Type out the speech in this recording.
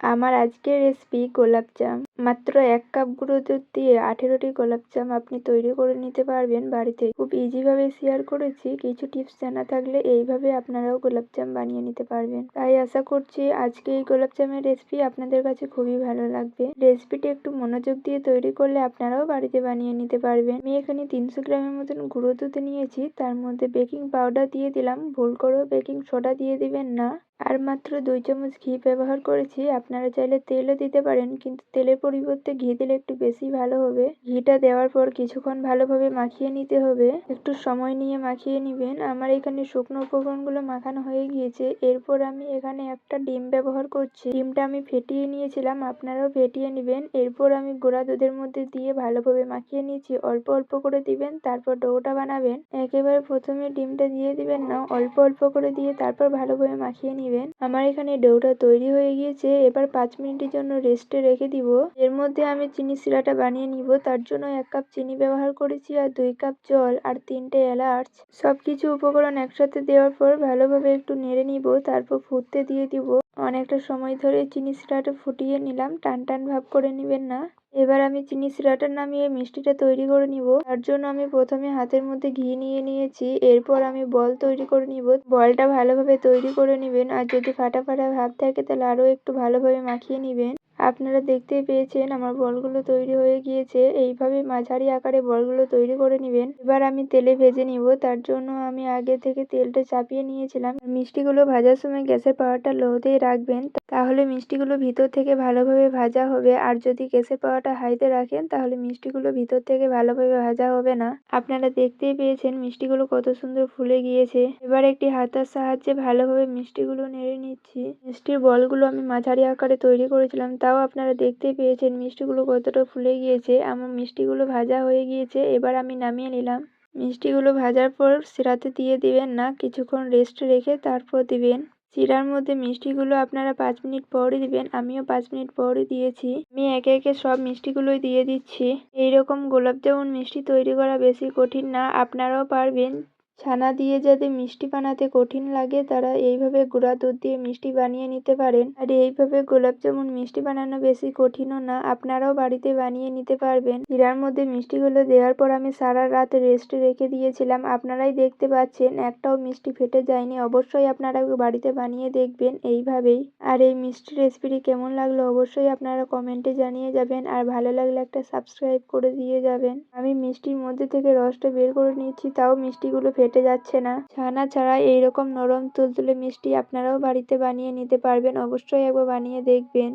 আমার আজকের রেসিপি গোলাপজাম মাত্র এক কাপ গুঁড়ো দুধ দিয়ে আঠেরোটি গোলাপজাম আপনি তৈরি করে নিতে পারবেন বাড়িতে। খুব ইজিভাবে শেয়ার করেছি, কিছু টিপস জানা থাকলে এইভাবে আপনারাও গোলাপজাম বানিয়ে নিতে পারবেন। তাই আশা করছি আজকে এই গোলাপজামের রেসিপি আপনাদের কাছে খুবই ভালো লাগবে। রেসিপিটি একটু মনোযোগ দিয়ে তৈরি করলে আপনারাও বাড়িতে বানিয়ে নিতে পারবেন। আমি এখানে তিনশো গ্রামের মতন গুঁড়ো দুধ নিয়েছি, তার মধ্যে বেকিং পাউডার দিয়ে দিলাম। ভুল করেও বেকিং সোডা দিয়ে দিবেন না। আর মাত্র দুই চামচ ঘি ব্যবহার করেছি। আপনারা চাইলে তেলও দিতে পারেন, কিন্তু তেলের পরিবর্তে ঘি দিলে একটু বেশি ভালো হবে। ঘিটা দেওয়ার পর কিছুক্ষণ ভালোভাবে মাখিয়ে নিতে হবে। একটু সময় নিয়ে মাখিয়ে নেবেন। আমার এখানে শুকনো উপকরণগুলো মাখানো হয়ে গিয়েছে। এরপর আমি এখানে একটা ডিম ব্যবহার করছি। ডিমটা আমি ফেটিয়ে নিয়েছিলাম, আপনারাও ফেটিয়ে নেবেন। এরপর আমি গোড়া দুধের মধ্যে দিয়ে ভালোভাবে মাখিয়ে নিয়েছি। অল্প অল্প করে দিবেন, তারপর ডোটা বানাবেন। একেবারে প্রথমে ডিমটা দিয়ে দিবেন না, অল্প অল্প করে দিয়ে তারপর ভালোভাবে মাখিয়ে নিবেন। নেবেন আমার এখানে ডোটা তৈরি হয়ে গিয়েছে, এবার পাঁচ মিনিটের জন্য রেস্টে রেখে দিব। এর মধ্যে আমি চিনি শিরাটা বানিয়ে নিব, তার জন্য এক কাপ চিনি ব্যবহার করেছি আর দুই কাপ জল আর তিনটে এলাচ। সব কিছু উপকরণ একসাথে দেওয়ার পর ভালোভাবে একটু নেড়ে নিব, তারপর ফুটতে দিয়ে দিব। অনেকটা সময় ধরে চিনি সিরাটা ফুটিয়ে নিলাম। টান টান ভাব করে নেবেন না। এবার আমি চিনি সিরাটা নামিয়ে মিষ্টিটা তৈরি করে নিব। তার জন্য আমি প্রথমে হাতের মধ্যে ঘি নিয়ে নিয়েছি। এরপর আমি বল তৈরি করে নিব। বলটা ভালোভাবে তৈরি করে নেবেন। আর যদি ফাটা ফাটা ভাব থাকে, তাহলে আরও একটু ভালোভাবে মাখিয়ে নেবেন। আপনারা দেখতেই পেয়েছেন আমার বলগুলো তৈরি হয়ে গিয়েছে। এইভাবে মাঝারি আকারে বলগুলো তৈরি করে নেবেন। এবার আমি তেলে ভেজে নিব। তার জন্য আমি আগে থেকে তেলটা চাপিয়ে নিয়েছিলাম। মিষ্টিগুলো ভাজার সময় গ্যাসের পাওয়ারটা লোতেই রাখবেন। তাহলে মিষ্টিগুলো ভিতর থেকে ভালোভাবে ভাজা হবে। আর যদি গ্যাসের পাওয়ারটা হাইতে রাখেন, তাহলে মিষ্টিগুলো ভিতর থেকে ভালোভাবে ভাজা হবে না। আপনারা দেখতেই পেয়েছেন মিষ্টিগুলো কত সুন্দর ফুলে গিয়েছে। এবার একটি হাতার সাহায্যে ভালোভাবে মিষ্টিগুলো নেড়ে নিচ্ছি। মিষ্টির বলগুলো আমি মাঝারি আকারে তৈরি করেছিলাম। তা তাও আপনারা দেখতেই পেয়েছেন মিষ্টিগুলো কতটা ফুলে গিয়েছে। আমার মিষ্টিগুলো ভাজা হয়ে গিয়েছে, এবার আমি নামিয়ে নিলাম। মিষ্টিগুলো ভাজার পর শিরাতে দিয়ে দিবেন না, কিছুক্ষণ রেস্ট রেখে তারপর দিবেন। শিরার মধ্যে মিষ্টিগুলো আপনারা পাঁচ মিনিট পরই দিবেন, আমিও পাঁচ মিনিট পরই দিয়েছি। আমি একে একে সব মিষ্টিগুলোই দিয়ে দিচ্ছি। এইরকম গোলাপ জামুন মিষ্টি তৈরি করা বেশি কঠিন না, আপনারাও পারবেন। ছানা দিয়ে যাদের মিষ্টি বানাতে কঠিন লাগে, তারা এইভাবে গুঁড়া দুধ দিয়ে মিষ্টি বানিয়ে নিতে পারেন। আর এইভাবে গোলাপ জামুন মিষ্টি বানানো বেশি কঠিনও না, আপনারাও বাড়িতে বানিয়ে নিতে পারবেন। শিরার মধ্যে মিষ্টিগুলো দেওয়ার পর আমি সারা রাত রেস্টে রেখে দিয়েছিলাম, আপনারাই দেখতে পাচ্ছেন, একটাও মিষ্টি ফেটে যায়নি, অবশ্যই আপনারা বাড়িতে বানিয়ে দেখবেন এইভাবেই। আর এই মিষ্টি রেসিপিটি কেমন লাগল অবশ্যই আপনারা কমেন্টে জানিয়ে যাবেন, আর ভালো লাগলে একটা সাবস্ক্রাইব করে দিয়ে যাবেন। আমি মিষ্টির মধ্যে থেকে রসটা বের করে নিচ্ছি, তাও মিষ্টিগুলো ফেটে ফেটে যাচ্ছে না। ছানা ছাড়া এইরকম নরম, তুলতুলে মিষ্টি আপনারাও বাড়িতে বানিয়ে নিতে পারবেন। অবশ্যই একবার বানিয়ে দেখবেন।